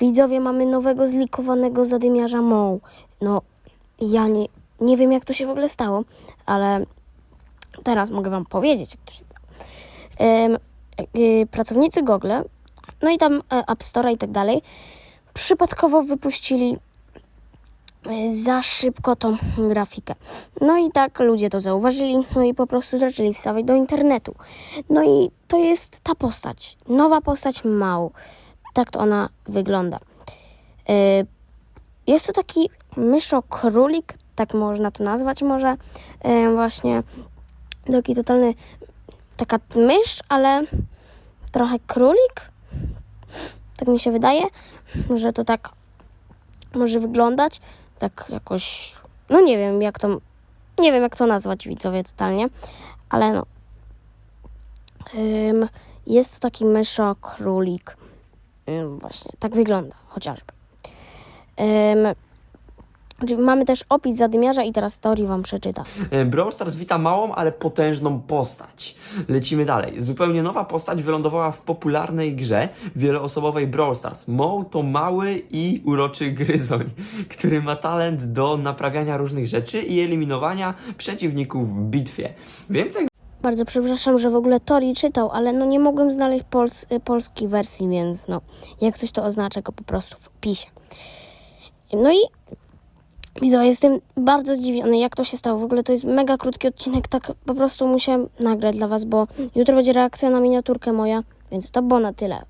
Widzowie, mamy nowego zlikowanego zadymiarza Moł. No, ja nie, nie wiem jak to się w ogóle stało, ale teraz mogę wam powiedzieć. Em, y, pracownicy Google, no i tam e, App Store i tak dalej, przypadkowo wypuścili e, za szybko tą grafikę. No i tak ludzie to zauważyli, no i po prostu zaczęli wstawiać do internetu. No i to jest ta postać, nowa postać Mał. Tak to ona wygląda. E, Jest to taki myszokrólik, tak można to nazwać może. E, Właśnie taki totalny, taka mysz, ale trochę królik. Tak mi się wydaje, że to tak może wyglądać. Tak jakoś, no nie wiem jak to, nie wiem jak to nazwać widzowie totalnie, ale no. Jest to taki myszokrólik. Ym, właśnie, tak wygląda chociażby. Ym, czyli mamy też opis zadymiarza i teraz Tori wam przeczyta. E, Brawl Stars wita małą, ale potężną postać. Lecimy dalej. Zupełnie nowa postać wylądowała w popularnej grze wieloosobowej Brawl Stars. Moł to mały i uroczy gryzoń, który ma talent do naprawiania różnych rzeczy i eliminowania przeciwników w bitwie. Więcej Bardzo przepraszam, że w ogóle Tori czytał, ale no nie mogłem znaleźć pols y, polskiej wersji, więc no, jak coś to oznaczę go po prostu w. No i widzę, jestem bardzo zdziwiony, jak to się stało. W ogóle to jest mega krótki odcinek, tak po prostu musiałem nagrać dla was, bo jutro będzie reakcja na miniaturkę moja, więc to było na tyle.